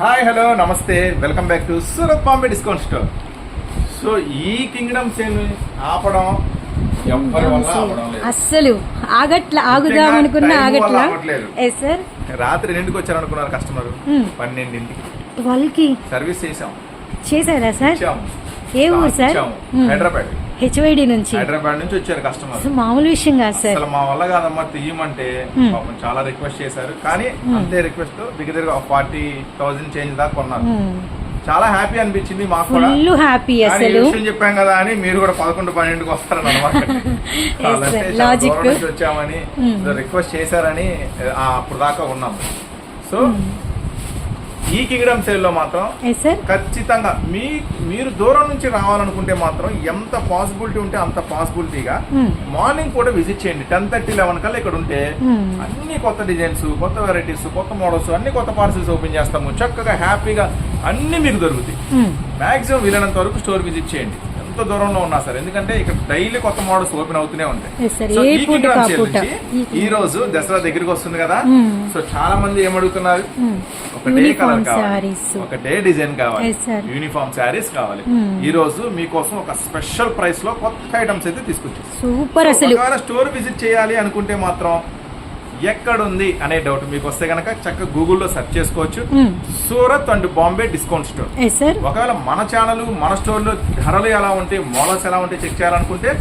Hi hello నమస్తే. Welcome back to Surat Bombay discount store. So ఈ kingdom sale ఆపడం ఎవ్వరి వల్ల ఆపడం లేదు. అస్సలు ఆగట్ల ఆగుదాం అనుకున్న ఆగట్ల. ఎస్ సార్ రాత్రి రెండుకి వచ్చారు అనుకున్నారు కస్టమర్. Hmm. పన్నెండింటికి. వాళ్ళకి సర్వీస్ చేసాం చేశారా సార్ ఏ ఊరు సార్. Hmm. హైదరాబాద్. హెచ్వైడి నుంచి. హైదరాబాద్ నుంచి వచ్చారు కస్టమర్ మామూలు విషయం కాదు సార్. అసలు మా వల్ల కాదమ్మా తీయమంటే. పాపం చాలా రిక్వెస్ట్ చేశారు. కానీ అంతే రిక్వెస్ట్ దగ్గర దగ్గర ఫార్టీ థౌసండ్ చేంజ్ దాకా కొన్నారు. చాలా హ్యాపీ అనిపించింది మాకు ఫుల్ హ్యాపీ అసలు. విషయం చెప్పాం కదా అని మీరు కూడా పదకొండు పన్నెండుకి వస్తారని అనమాట. Logic. వచ్చామని. రిక్వెస్ట్ చేశారని అప్పుడు దాకా ఉన్నాం. సో ఈ కింగ్డమ్ సేల్లో మాత్రం ఖచ్చితంగా మీ మీరు దూరం నుంచి రావాలనుకుంటే మాత్రం ఎంత పాసిబిలిటీ ఉంటే అంత పాసిబిలిటీగా Hmm. మార్నింగ్ కూడా విజిట్ చేయండి. టెన్ థర్టీ లెవెన్ కల్లా ఇక్కడ ఉంటే Hmm. అన్ని కొత్త డిజైన్స్ కొత్త వెరైటీస్ కొత్త మోడల్స్ అన్ని కొత్త పార్సల్స్ ఓపెన్ చేస్తాము. చక్కగా హ్యాపీగా అన్ని మీకు దొరుకుతాయి. మాక్సిమం వీలైనంత వరకు స్టోర్ విజిట్ చేయండి. ఎంత దూరంలో ఉన్నా సరే. ఎందుకంటే ఇక్కడ డైలీ కొత్త మోడల్స్ ఓపెన్ అవుతూనే ఉంటాయి. ఈ రోజు దసరా దగ్గరికి వస్తుంది కదా. Hmm. సో చాలా మంది ఏమడుగుతున్నారు ఒకటే Uniform కలర్ కావాలి. sarees. ఒకటే డిజైన్ కావాలి. యూనిఫామ్ శారీస్ కావాలి. Hmm. ఈ రోజు మీకోసం ఒక స్పెషల్ ప్రైస్లో కొత్త ఐటమ్స్ అయితే తీసుకొచ్చాం. సూపర్ అసలు. స్టోర్ విజిట్ చేయాలి అనుకుంటే మాత్రం ఎక్కడుంది అనే డౌట్ మీకు వస్తే గనక చక్కగా గూగుల్లో సెర్చ్ చేసుకోవచ్చు. Surat and Bombay discount store. ఒకవేళ మన ఛానల్ మన స్టోర్లో ధరలు ఎలా ఉంటాయి మోడల్స్ ఎలా ఉంటాయి చెక్ చేయాలనుకుంటే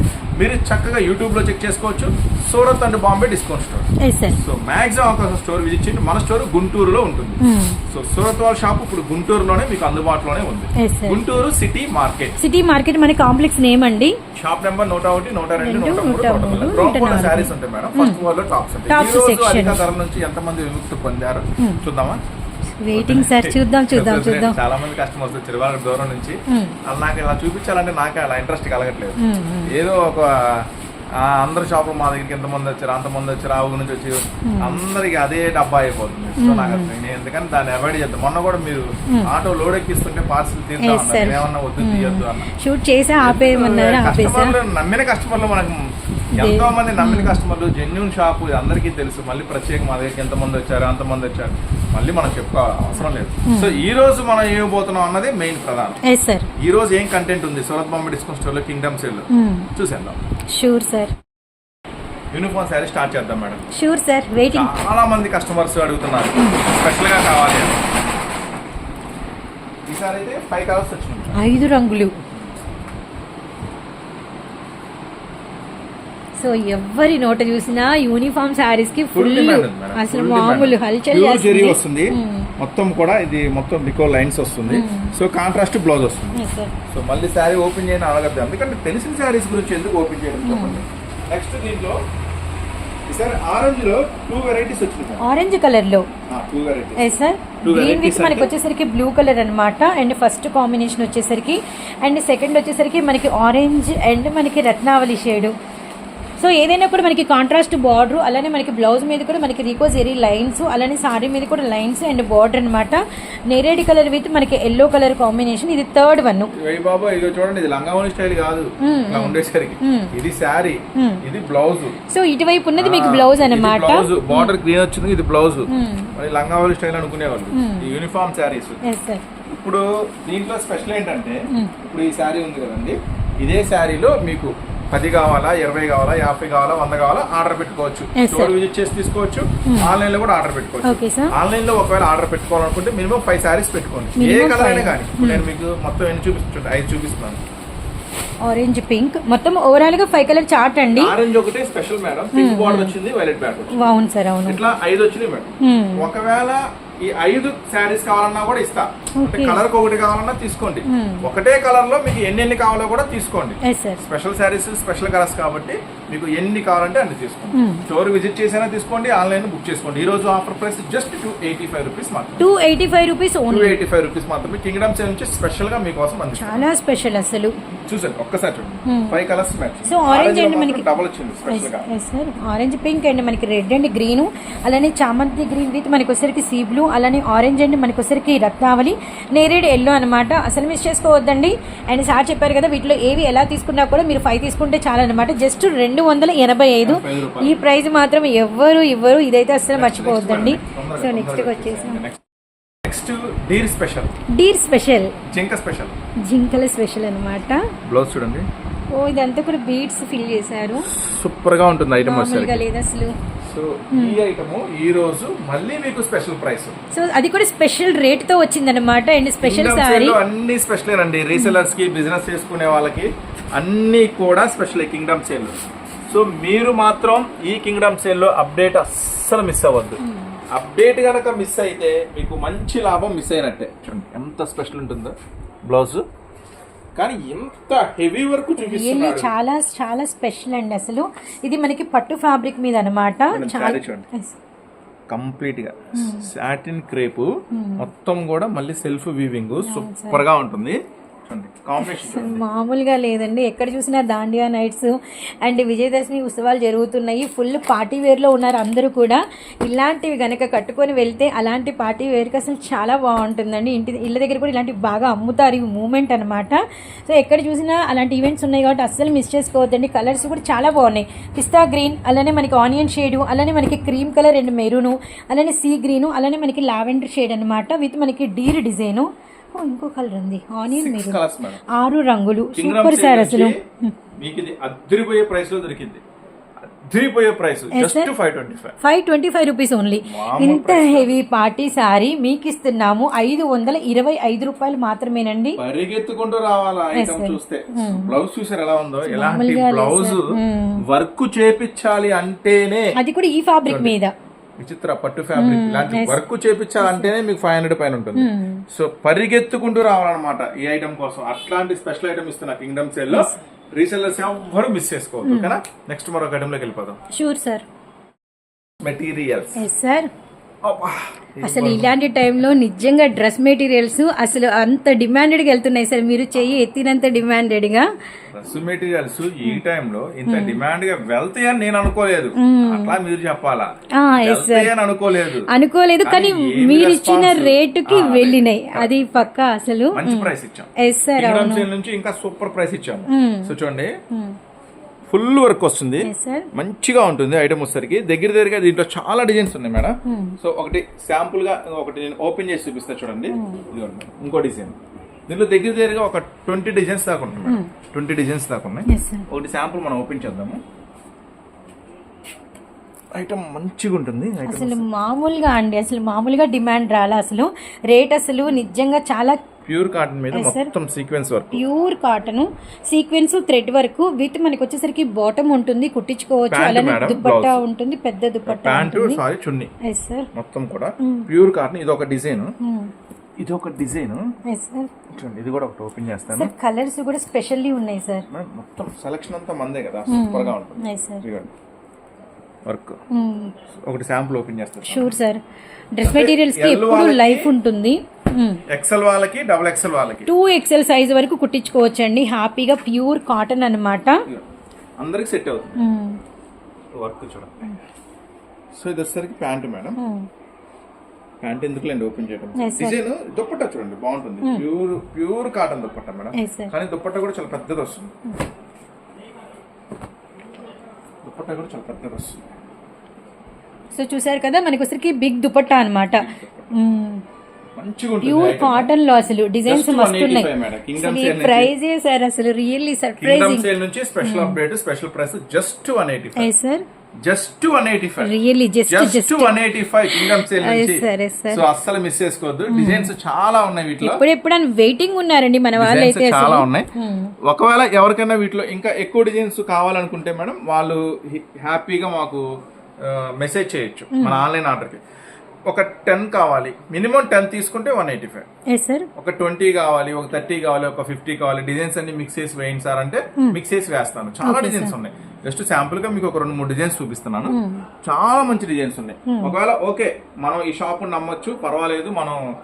మీరు చక్కగా యూట్యూబ్లో చెక్ చేసుకోవచ్చు. Surat and Bombay discount store. So maximum అవకాశం స్టోర్ విజిట్ చేయండి. మన స్టోర్ గుంటూరులో ఉంటుంది. సో సూరత్ వాళ్ళ షాప్ ఇప్పుడు గుంటూరులోనే మీకు అందుబాటులోనే ఉంది. Guntur city market. City market మన కాంప్లెక్స్ నేమ్ అండి. షాప్ నెంబర్ నూట ఒకటి నూట రెండు నూట మూడు. శారీస్ ఉంటాయి మేడం. ఫస్ట్ ఫ్లోర్లో టాప్స్ ఉంటాయి. ఈ రోజు. అధిక ధర నుంచి ఎంతమంది విముక్తి పొందారు? Hmm. చూద్దామా? వెయిటింగ్ సార్ చూద్దాం చూద్దాం చూద్దాం. చాలా మంది కస్టమర్స్ వచ్చారు వాళ్ళ దూరం నుంచి Hmm. అలా నాకు ఇలా చూపించాలంటే నాకు అలా ఇంట్రెస్ట్ కలగట్లేదు. Hmm, hmm. ఏదో ఒక అందరు షాపులు మా దగ్గరికి ఎంతమంది వచ్చారు అంతమంది వచ్చారు ఆ ఊరు నుంచి వచ్చి అందరికి అదే డబ్బా అయిపోతుంది. సో నాకు నేను ఎందుకని దాన్ని అవాయిడ్ చేద్దాం మొన్న కూడా మీరు ఆటో లోడ్ ఎక్కిస్తుంటే పార్సల్ తీద్దాం. ఏమన్నా వద్దు తీయొద్దు అన్న. షూట్ చేసా ఆపేయమన్నారు కస్టమర్లు నమ్మిన కస్టమర్లు మనకు ఎంతో మంది నమ్మిన కస్టమర్లు జెన్యున్ షాప్ అందరికీ తెలుసు. మళ్ళీ ప్రత్యేక మా దగ్గరికి ఎంతమంది వచ్చారు అంతమంది వచ్చారు. మళ్ళీ మనం చెప్పుకోవాలి అవసరం లేదు. సో ఈ రోజు మనం ఏమబోతున్నాం అన్నది మెయిన్ ప్రధానం. ఈ రోజు ఏం కంటెంట్ ఉంది? సూరత్ బాంబే డిస్కౌంట్ స్టోర్లో కింగ్డమ్ సేల్ చూసేద్దాం. Sure sir uniform sari start చేద్దాం మేడం షూర్ సార్ వెయిటింగ్ చాలా మంది కస్టమర్స్ అడుగుతున్నారు. స్పెషల్గా కావాలి ఈసారి అయితే ఫైవ్ కలర్స్ వచ్చినాయి ఐదు రంగులు. సో ఎవరి నోట చూసినా యూనిఫామ్ శారీస్కి ఫుల్. అసలు మామూలు. హల్చల్ జరీ వస్తుంది. మొత్తం కూడా ఇది మొత్తం డికో లైన్స్ వస్తుంది. సో కాంట్రాస్ట్ బ్లౌజ్ వస్తుంది. Yes, sir. సో మళ్ళీ శారీ ఓపెన్ చేయని అడగద్దు. ఎందుకంటే తెలిసిన శారీస్ గురించి ఎందుకు ఓపెన్ చేయడం నెక్స్ట్ దీంట్లో ఆరెంజ్లో టూ వెరైటీస్ వచ్చింది ఆరెంజ్ కలర్లో సార్ గ్రీన్ varieties. విత్ మనకి? వచ్చేసరికి బ్లూ కలర్ అన్నమాట. అండ్ ఫస్ట్ కాంబినేషన్ వచ్చేసరికి అండ్ సెకండ్ వచ్చేసరికి మనకి ఆరెంజ్ అండ్ మనకి రత్నావళి షేడ్ సో ఏదైనా కూడా మనకి కాంట్రాస్ట్ బార్డర్ అలానే మనకి బ్లౌజ్ మీద కూడా మనకి రీకో జెరీ లైన్స్ అలానే సారీ మీద కూడా లైన్స్ అండ్ బార్డర్ అన్నమాట. నేరేడి కలర్ విత్ మనకి ఎల్లో కలర్ కాంబినేషన్ ఇది థర్డ్ వన్ చూడండి ఇది లంగావోని స్టైల్ కాదు. ఉండేసరికి. ఇది మ్మ్. ఇది బ్లౌజ్ సో ఇటువైపు ఉన్నది మీకు బ్లౌజ్ అన్నమాట. బ్లౌజ్ బార్డర్ గ్రీన్ వచ్చింది ఇది బ్లౌజ్ లంగావోని స్టైల్ అనుకునేవాళ్ళు. యూనిఫామ్ శారీస్ ఎస్ సార్ ఇప్పుడు దీంట్లో స్పెషల్ ఏంటంటే. ఇప్పుడు ఈ శారీ ఉంది కదండి. ఇదే శారీలో మీకు పది కావాలా ఇరవై కావాలా యాభై కావాలా వంద కావాలా ఆర్డర్ పెట్టుకోవచ్చు. స్టోర్ విజిట్ చేసి తీసుకోవచ్చు. ఆన్లైన్లో కూడా ఆర్డర్ పెట్టుకోవచ్చు. ఆన్లైన్లో ఒకవేళ ఆర్డర్ పెట్టుకోవాలనుకుంటే మినిమం ఫైవ్ శారీస్ పెట్టుకోండి. ఏ కలర్ అయినా. కానీ. నేను మీకు మొత్తం ఎన్ని చూపిస్తుంటే? ఐదు చూపిస్తున్నాను. ఆరెంజ్ పింక్ మొత్తం ఓవరాల్గా ఫైవ్ కలర్ చార్ట్ అండి. ఆరెంజ్ ఒకటి స్పెషల్ మేడం పింక్ బార్డర్ వచ్చింది వైలెట్ బ్యాక్ వచ్చింది. అవును సార్ అవును. ఇట్లా ఐదు వచ్చినాయి మేడం Hmm. ఒకవేళ ఈ ఐదు శారీస్ కావాలన్నా కూడా ఇస్తా. కలర్ ఒకటి కావాలన్నా తీసుకోండి. Hmm. ఒకటే కలర్లో మీకు ఎన్ని ఎన్ని కావాలో కూడా తీసుకోండి. స్పెషల్ శారీస్ స్పెషల్ కలర్స్ కాబట్టి మీకు ఎన్ని కావాలంటే అన్ని తీసుకోండి. స్టోర్ విజిట్ చేసినా తీసుకోండి ఆన్లైన్ బుక్ చేసుకోండి. ఈ రోజు offer price just two eighty five rupees two eighty five rupees two eighty five rupees మాత్రమే. కింగ్డమ్ సేల్ నుంచి స్పెషల్గా మీకోసం చాలా స్పెషల్ అసలు. చూసండి ఒక్కసారి చూడండి. ఫైవ్ కలర్స్ orange and మనకి- డబుల్ వచ్చింది స్పెషల్గా. ఆరెంజ్ పింక్ అండ్ మనకి రెడ్ అండ్ గ్రీన్ అలానే చామంతి గ్రీన్ విత్ మనకి వచ్చరికి సీ బ్లూ అలానే ఆరెంజ్ అండ్ మనకి వచ్చరికి రత్నావళి. నేరేడు ఎల్లో అనమాట అసలు మిస్ చేసుకోవద్దండి. అండ్ సార్ చెప్పారు కదా వీటిలో ఏవి ఎలా తీసుకున్నా కూడా మీరు ఫైవ్ తీసుకుంటే చాలా అనమాట జస్ట్ రెండు వందల ఎనభై ఐదు. ఈ ప్రైస్ మాత్రం ఎవ్వరు ఇవ్వరు ఇదైతే అసలు మర్చిపోవద్దండి. సో నెక్స్ట్ వచ్చేసి next deer special. Deer special. జింక స్పెషల్. జింకల స్పెషల్ అనమాట బ్లౌజ్ చూడండి. ఓ ఇదంతా కూడా బీడ్స్ ఫిల్ చేశారు. సూపర్గా ఉంటుంది ఐటమ్ లేదు అసలు. ఈ ఐటమ్ ఈ రోజు మళ్ళీ మీకు స్పెషల్ ప్రైస్. సో అది కూడా స్పెషల్ రేట్తో వచ్చిందనమాట అండ్ స్పెషల్ సారీ అన్ని స్పెషల్ అండి. రీసెలర్స్కి బిజినెస్ చేసుకునే వాళ్ళకి అన్ని కూడా స్పెషల్ కింగ్డమ్ సేల్ సో మీరు మాత్రం ఈ కింగ్డమ్ సేల్లో అప్డేట్ అస్సలు మిస్ అవ్వద్దు. అప్డేట్ గనక మిస్ అయితే మీకు మంచి లాభం మిస్ అయినట్టే. చూడండి ఎంత స్పెషల్ ఉంటుందో. బ్లౌజ్ కానీ ఎంత హెవీ వర్క్ చాలా చాలా స్పెషల్ అండి అసలు. ఇది మనకి పట్టు ఫ్యాబ్రిక్ మీద అనమాట. కంప్లీట్గా సాటిన్ క్రేప్ మొత్తం కూడా మళ్ళీ సెల్ఫ్ వీవింగ్. సూపర్గా ఉంటుంది. కాంబినేషన్ మామూలుగా లేదండి. ఎక్కడ చూసినా దాండియా నైట్స్ అండ్ విజయదశమి ఉత్సవాలు జరుగుతున్నాయి. ఫుల్ పార్టీ వేర్లో ఉన్నారు అందరూ కూడా. ఇలాంటివి కనుక కట్టుకొని వెళ్తే అలాంటి పార్టీ వేర్కి అసలు చాలా బాగుంటుందండి. ఇంటి ఇళ్ళ దగ్గర కూడా ఇలాంటివి బాగా అమ్ముతారు ఇవి మూమెంట్ అనమాట సో ఎక్కడ చూసినా అలాంటి ఈవెంట్స్ ఉన్నాయి కాబట్టి అస్సలు మిస్ చేసుకోవద్దండి. కలర్స్ కూడా చాలా బాగున్నాయి. పిస్తా గ్రీన్ అలానే మనకి ఆనియన్ షేడు అలానే మనకి క్రీమ్ కలర్ అండ్ మెరూను అలానే సీ గ్రీను అలానే మనకి లావెండర్ షేడ్ అనమాట విత్ మనకి డీర్ డిజైను. ఇంకో కలర్ ఉంది. ఆనియన్ మేడం ఆరు రంగులు. సూపర్ సార్ అసలు. మీకు ఇది అద్దరిపోయే ప్రైస్లో దొరికింది. అద్దరిపోయే price just five twenty five five twenty five rupees only ఇంత హెవీ పార్టీ సారీ మీకు ఇస్తున్నాము. ఐదు వందల ఇరవై ఐదు రూపాయలు మాత్రమేనండి. పరిగెత్తుకుంటూ రావాలా ఐటమ్. చూస్తే? బ్లౌజ్ చూసారు ఎలా ఉందో? ఎలాంటి బ్లౌజ్. Hmm. వర్క్ చేపించాలి అంటేనే అది కూడా ఈ ఫ్యాబ్రిక్ మీద. విచిత్ర పట్టు ఫ్యాబ్రిక్ ఇలాంటి వర్క్ చేపించాలంటేనే మీకు ఫైవ్ హండ్రెడ్ పైన ఉంటుంది. సో పరిగెత్తుకుంటూ రావాలన్నమాట ఈ ఐటమ్ కోసం. అట్లాంటి స్పెషల్ ఐటమ్ ఇస్తున్న కింగ్డమ్ సేల్లో రీసెల్లర్స్ ఎవరు మిస్ చేసుకోవద్దు ఓకేనా? నెక్స్ట్ మరొక ఐటమ్లోకి వెళ్ళిపోదాం. షూర్ సార్ మెటీరియల్స్ సార్ అసలు ఇలాంటి టైంలో నిజంగా డ్రెస్ మెటీరియల్స్ అసలు అంత డిమాండెడ్గా వెళ్తున్నాయి సార్. మీరు చెయ్యి ఎత్తినంత డిమాండెడ్గా డ్రెస్ మెటీరియల్స్ ఈ టైంలో ఇంత డిమాండ్గా వెళ్తాయని నేను అనుకోలేదు. అట్లా మీరు చెప్పాలా? అనుకోలేదు. అనుకోలేదు కానీ మీరు ఇచ్చిన? రేటుకి వెళ్ళినాయి. అది పక్కా అసలు? మంచి ప్రైస్ ఇచ్చాం. ఎస్ నుంచి ఇంకా సూపర్ ప్రైస్ ఇచ్చాము. Hmm. సో చూడండి. ఫుల్ వర్క్ వస్తుంది. మంచిగా ఉంటుంది ఐటమ్ వచ్చేసరికి. దగ్గర దగ్గరగా దీంట్లో చాలా డిజైన్స్ ఉన్నాయి మేడం. సో ఒకటి శాంపుల్గా ఒకటి నేను ఓపెన్ చేసి చూపిస్తా చూడండి. ఇదిగోండి మేడం. ఇంకో డిజైన్. దీంట్లో దగ్గర దగ్గరగా ఒక ట్వంటీ డిజైన్స్ దాకా ఉన్నాయి మేడం. ట్వంటీ డిజైన్స్ దాకా ఉన్నాయి. ఒకటి శాంపుల్ మనం ఓపెన్ చేద్దాము. ఐటమ్ మంచిగా ఉంటుంది. అసలు మామూలుగా అండి అసలు మామూలుగా డిమాండ్ రాలా. అసలు రేట్ అసలు నిజంగా చాలా ప్యూర్ కాటన్ మీద. మొత్తం sequence work pure cotton sequence thread work with మనకి వచ్చేసరికి బాటమ్ ఉంటుంది కుట్టించుకోవచ్చు అలానే దుపట్టా blouse. ఉంటుంది పెద్ద దుపట్టా ప్యాంటు సారీ చున్నీ. మొత్తం కూడా ప్యూర్ కాటన్ ఇది ఒక డిజైన్. Hmm. ఇది ఒక డిజైన్. ఎస్ సార్ చూడండి ఇది కూడా ఒకటి ఓపెన్ చేస్తాను. సార్ కలర్స్ కూడా స్పెషల్లీ ఉన్నాయి సార్ మొత్తం సెలక్షన్ అంతా మందే కదా సూపర్గా ఉంటుంది. వర్క్ ఒకటి శాంపుల్ ఓపెన్ చేస్తాను. షూర్ సార్ డ్రెస్ మెటీరియల్స్కి ఎప్పుడు లైఫ్ ఉంటుంది. ఎక్సెల్ వాళ్ళకి డబుల్ ఎక్సెల్ వాళ్ళకి. టూ ఎక్సెల్ సైజ్ వరకు కుట్టించుకోవచ్చండి. హ్యాపీగా ప్యూర్ కాటన్ అనమాట. అందరికి సెట్ అవుతుంది. వర్క్ చూడండి. సో ఇది వచ్చేసరికి ప్యాంట్ మేడం. ప్యాంట్ ఎందుకులేండి ఓపెన్ చేయడం. డిజైన్ దుప్పట్టా చూడండి బాగుంటుంది. Pure pure cotton dupatta madam. కానీ దుప్పట్టా కూడా చాలా పెద్దది వస్తుంది. దుప్పట్టా కూడా చాలా పెద్దది వస్తుంది. సో చూసారు కదా మనకి బిగ్ దుపట్టా అనమాట ప్యూర్. కాటన్లో అసలు డిజైన్స్ Just మస్తు ఉన్నాయి. 185 మేడం. Kingdom అసలు ఈ sale నుంచి. ప్రైజే సార్ అసలు రియల్లీ సర్ప్రైజింగ్ సేల్ నుంచి special update special price just one eighty five sir just one eighty five really just just one eighty five kingdom sale. So అస్సలు miss చేసుకోవద్దు. డిజైన్స్ చాలా ఉన్నాయి వీటిలో. ఇప్పుడు ఎప్పుడు వెయిటింగ్ ఉన్నారండి మన వాళ్ళు అయితే చాలా ఉన్నాయి. ఒకవేళ ఎవరికైనా వీటిలో ఇంకా ఎక్కువ డిజైన్స్ కావాలనుకుంటే మేడం వాళ్ళు హ్యాపీగా మాకు మెసేజ్ చేయొచ్చు మన ఆన్లైన్ ఆర్డర్కి ఒక టెన్ కావాలి. మినిమం టెన్ తీసుకుంటే వన్ ఎయిటీ ఫైవ్ ఒక ట్వంటీ కావాలి ఒక థర్టీ కావాలి ఒక ఫిఫ్టీ కావాలి. డిజైన్స్ అన్ని మిక్స్ చేసి వేయండి సార్ అంటే మిక్స్ చేసి వేస్తాను. చాలా డిజైన్స్ ఉన్నాయి. జస్ట్ శాంపుల్గా మీకు ఒక రెండు మూడు డిజైన్స్ చూపిస్తున్నాను. చాలా మంచి డిజైన్స్ ఉన్నాయి. ఒకవేళ ఓకే మనం ఈ షాప్ నమ్మొచ్చు పర్వాలేదు మనం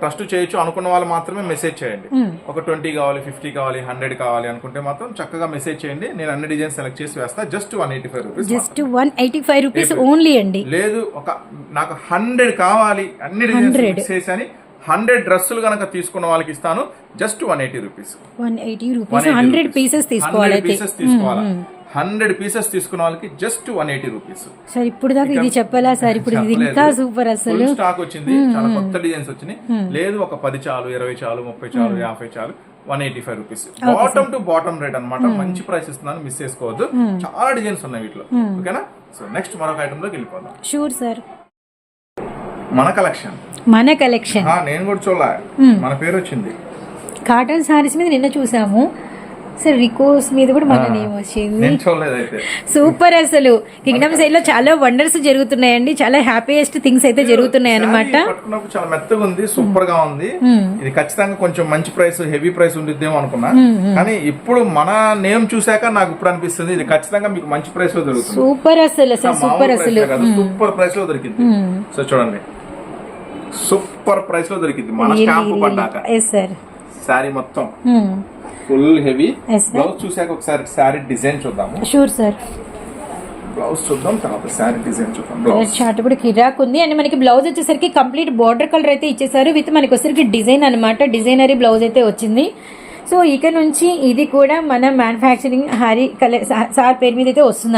ట్రస్ట్ చేయొచ్చు అనుకున్న వాళ్ళు మాత్రమే మెసేజ్ చేయండి. ఒక ట్వంటీ కావాలి ఫిఫ్టీ కావాలి హండ్రెడ్ కావాలి అనుకుంటే మాత్రం చక్కగా మెసేజ్ చేయండి. నేను అన్ని డిజైన్స్ సెలెక్ట్ చేసి వేస్తా. Just one eighty five rupees just one eighty five rupees only అండి. లేదు ఒక నాకు హండ్రెడ్ కావాలి అన్ని డిజైన్స్ చేసి అని హండ్రెడ్ డ్రెస్సులు కనుక తీసుకున్న వాళ్ళకి ఇస్తాను. Just one eighty rupees. One eighty rupees. Hundred pieces తీసుకోవాలి పీసెస్ తీసుకోవాలి. హండ్రెడ్ పీసెస్ తీసుకున్న వాళ్ళకి just one eighty rupees. Sir ఇప్పుడు దాకా ఇది చెప్పాలా సార్? ఇప్పుడు ఇది ఇంకా సూపర్ అసలు. స్టాక్ వచ్చింది. చాలా కొత్త డిజైన్స్ వచ్చినాయి. లేదు ఒక పది చాలు ఇరవై చాలు ముప్పై చాలు యాభై చాలు one eighty five rupees. Bottom to bottom rate అన్నమాట. మంచి ప్రైస్ ఇస్తున్నాను మిస్ చేసుకోవద్దు. చాలా డిజైన్స్ ఉన్నాయి వీటిలో. ఓకేనా? సో నెక్స్ట్ మరొక ఐటమ్లోకి వెళ్ళిపోదాం. షూర్ సార్ మన కలెక్షన్ మన కలెక్షన్ నేను కూడా చూడలే. మన పేరు వచ్చింది. కాటన్ సారీస్ మీద నిన్న చూసాము. సార్ రికోస్ మీద కూడా మన నేమ్ వచ్చింది. సూపర్ అసలు. కింగ్డమ్ సైడ్లో చాలా వండర్స్ జరుగుతున్నాయండి. చాలా హ్యాపీయెస్ట్ థింగ్స్ అయితే జరుగుతున్నాయి అనమాట చాలా మెత్తగా ఉంది సూపర్గా ఉంది ఇది ఖచ్చితంగా కొంచెం మంచి ప్రైస్ హెవీ ప్రైస్ ఉండిద్దేమో అనుకున్నా. కానీ ఇప్పుడు మన నేమ్ చూసాక నాకు ఇప్పుడు అనిపిస్తుంది ఇది ఖచ్చితంగా మీకు మంచి ప్రైస్లో దొరుకుతుంది. సూపర్ అసలు అసలు సూపర్ అసలు. సూపర్ ప్రైస్లో దొరికింది సో చూడండి సూపర్ ప్రైస్లో దొరికింది మన స్టాంప్ పడ్డాక. శారీ మొత్తం. Full heavy. బ్లౌజ్ చూసాక ఒకసారి శారీ డిజైన్ చూద్దాము. షూర్ సార్ బ్లౌజ్ చూద్దాం తర్వాత శారీ డిజైన్ చూద్దాం. బ్లౌజ్ చార్ట్ కూడా కిరాక్ ఉంది. అండ్ మనకి బ్లౌజ్ వచ్చేసరికి కంప్లీట్ బార్డర్ కలర్ అయితే ఇచ్చేసారు విత్ మనకి వచ్చేసరికి డిజైన్ అనమాట డిజైనరీ బ్లౌజ్ అయితే వచ్చింది. సో ఇక నుంచి ఇది కూడా మన మ్యానుఫ్యాక్చరింగ్ హరి కలర్ సార్ పేరు మీద అయితే వస్తుంది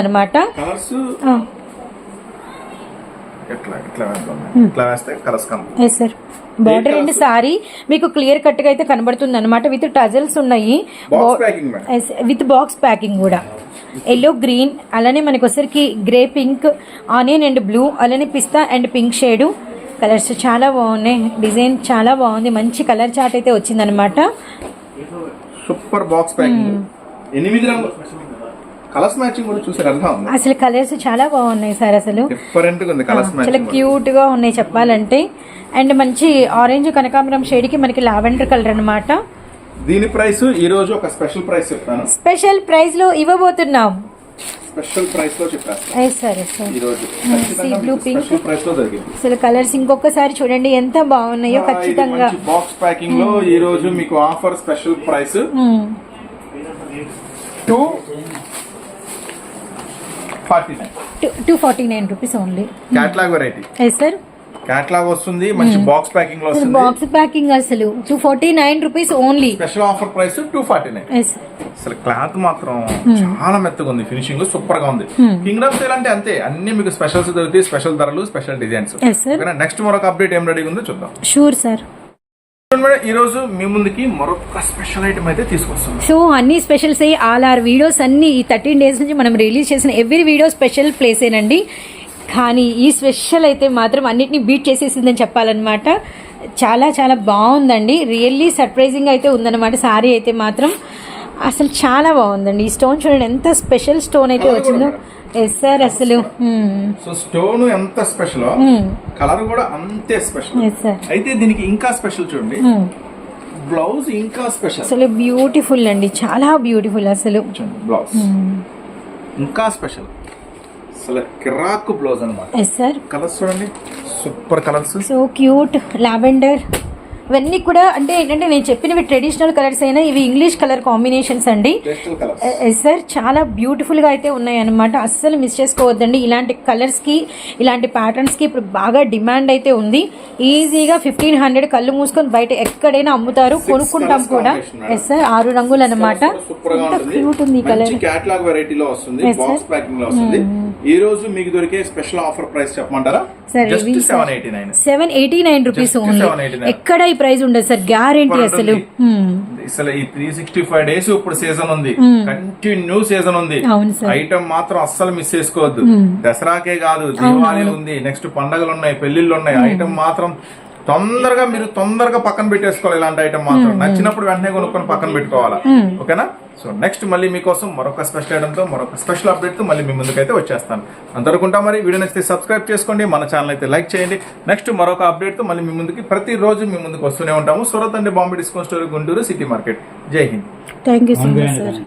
ఇట్లా వేద్దాం? వేస్తే సార్ బార్డర్ అండ్ సారీ మీకు క్లియర్ కట్గా అయితే కనబడుతుంది అనమాట విత్ టజల్స్ ఉన్నాయి box packing madam. With box packing కూడా. ఎల్లో గ్రీన్ అలానే మనకి వచ్చరికి grey pink onion and blue అలానే పిస్తా అండ్ పింక్ షేడు కలర్స్ చాలా బాగున్నాయి. డిజైన్ చాలా బాగుంది. మంచి కలర్ చార్ట్ అయితే వచ్చిందనమాట సూపర్ బాక్స్ ప్యాకింగ్ ఎనిమిది కలర్స్ మ్యాచింగ్ కూడా చూసారు ఎలా ఉంది అసలు కలర్స్ చాలా బాగున్నాయి సార్ అసలు. డిఫరెంట్గా ఉంది కలర్స్ చాలా క్యూట్గా ఉన్నాయి చెప్పాలంటే. అండ్ మంచి ఆరెంజ్ కనకాంబరం షేడ్కి మనకి లావెండర్ కలర్ అన్నమాట. దీని ప్రైస్ ఈ రోజు ఒక స్పెషల్ ప్రైస్ చెప్తాను స్పెషల్ ప్రైస్లో ఇవ్వబోతున్నాం. స్పెషల్ ప్రైస్లో చెప్పేస్తాను ఎస్ సార్ ఎస్ సార్. ఈ రోజు. sea blue pink. స్పెషల్ ప్రైస్లో దొరికింది. అసలు కలర్స్ ఇంకొకసారి చూడండి ఎంత బాగున్నాయో ఖచ్చితంగా. బాక్స్ ప్యాకింగ్లో ఈ రోజు మీకు offer special price. Two two forty nine rupees only catalogue variety yes sir catalogue వస్తుంది మంచి బాక్స్ ప్యాకింగ్లో వస్తుంది. బాక్స్ ప్యాకింగ్ అసలు. Two forty nine rupees only special offer price two forty nine అసలు క్లాత్ మాత్రం చాలా మెత్తగా ఉంది. ఫినిషింగ్ సూపర్గా ఉంది. కింగ్డమ్ సేల్ అంటే అంతే. అన్ని మీకు స్పెషల్స్ దొరుకుతాయి స్పెషల్ ధరలు స్పెషల్ డిజైన్స్ నెక్స్ట్ మరొక అప్డేట్ ఏం రెడీగా ఉందో చూద్దాం. షూర్ సార్ చూడండి మేడం, ఈ రోజు మీ ముందుకి మరొక స్పెషల్ ఐటమ్ అయితే తీసుకొస్తున్నాం. సో అన్ని స్పెషల్స్ ఆల్ ఆర్ వీడియోస్ అన్ని ఈ థర్టీన్ డేస్ నుంచి మనం రిలీజ్ చేసిన ఎవ్రీ వీడియో స్పెషల్ ప్లేసేనండి కానీ ఈ స్పెషల్ అయితే మాత్రం అన్నిటిని బీట్ చేసేసిందని చెప్పాలన్నమాట. చాలా చాలా బాగుందండి. రియల్లీ సర్ప్రైజింగ్ అయితే ఉందన్నమాట సారీ అయితే మాత్రం. అసలు చాలా బాగుందండి. ఈ స్టోన్ చూడండి ఎంత స్పెషల్ స్టోన్ అయితే వచ్చిందో. ఎస్ సార్ అసలు సో స్టోన్ ఎంత స్పెషల్ కలర్ కూడా అంతే స్పెషల్ ఎస్ సార్ అయితే దీనికి ఇంకా స్పెషల్ చూడండి. బ్లౌజ్ ఇంకా స్పెషల్ అసలు బ్యూటిఫుల్ అండి. చాలా బ్యూటిఫుల్ అసలు. చూడండి బ్లౌజ్ ఇంకా స్పెషల్ అసలు కిరాక్ బ్లౌజ్ అన్నమాట. ఎస్ సార్ కలర్స్ చూడండి. Super colours so cute lavender ఇవన్నీ కూడా అంటే ఏంటంటే నేను చెప్పినవి ట్రెడిషనల్ కలర్స్ అయినా ఇవి ఇంగ్లీష్ కలర్ కాంబినేషన్స్ అండి. పేస్టల్ కలర్స్ ఎస్ సార్ చాలా బ్యూటిఫుల్గా అయితే ఉన్నాయి అనమాట అస్సలు మిస్ చేసుకోవద్దండి. ఇలాంటి కలర్స్కి ఇలాంటి ప్యాటర్న్స్కి ఇప్పుడు బాగా డిమాండ్ అయితే ఉంది. ఈజీగా ఫిఫ్టీన్ హండ్రెడ్ కళ్ళు మూసుకొని బయట ఎక్కడైనా అమ్ముతారు కొనుక్కుంటాం కూడా. ఎస్ సార్ ఆరు రంగులు అనమాట గా క్యూట్ ఉంది ఈ కలర్ మంచి క్యాటలాగ్ వెరైటీలో వస్తుంది Yes, బాక్స్ sir. ప్యాకింగ్లో వస్తుంది. ఈ రోజు మీకు దొరికే స్పెషల్ ఆఫర్ ప్రైస్ చెప్పమంటారా. Seven eighty nine rupees Just only 789. ఎక్కడ ప్రైస్ ఉండదు సార్ గ్యారంటీ అసలు. అసలు ఈ త్రీ సిక్స్టీ ఫైవ్ డేస్ ఇప్పుడు సీజన్ ఉంది. కంటిన్యూ సీజన్ ఉంది. ఐటమ్ మాత్రం అస్సలు మిస్ చేసుకోవద్దు. దసరాకే కాదు దీపావళి ఉంది. నెక్స్ట్ పండగలు ఉన్నాయి పెళ్ళిళ్ళు ఉన్నాయి. ఐటమ్ మాత్రం తొందరగా మీరు తొందరగా పక్కన పెట్టేసుకోవాలి ఇలాంటి ఐటమ్ మాత్రం. నచ్చినప్పుడు వెంటనే కొనుక్కొని పక్కన పెట్టుకోవాలా? ఓకేనా? సో నెక్స్ట్ మళ్ళీ మీకోసం మరొక స్పెషల్ ఐటమ్తో మరొక స్పెషల్ అప్డేట్తో మళ్ళీ మీ ముందుకైతే వచ్చేస్తాను. అంతవరకుంటా మరి వీడియో నచ్చితే సబ్స్క్రైబ్ చేసుకోండి మన ఛానల్ అయితే లైక్ చేయండి. నెక్స్ట్ మరొక అప్డేట్తో మళ్ళీ మీ ముందుకి ప్రతి రోజు మీ ముందుకు వస్తూనే ఉంటాము. సూరత్ అండి Bombay discount store Guntur city market. Jai Hind. Thank you so much sir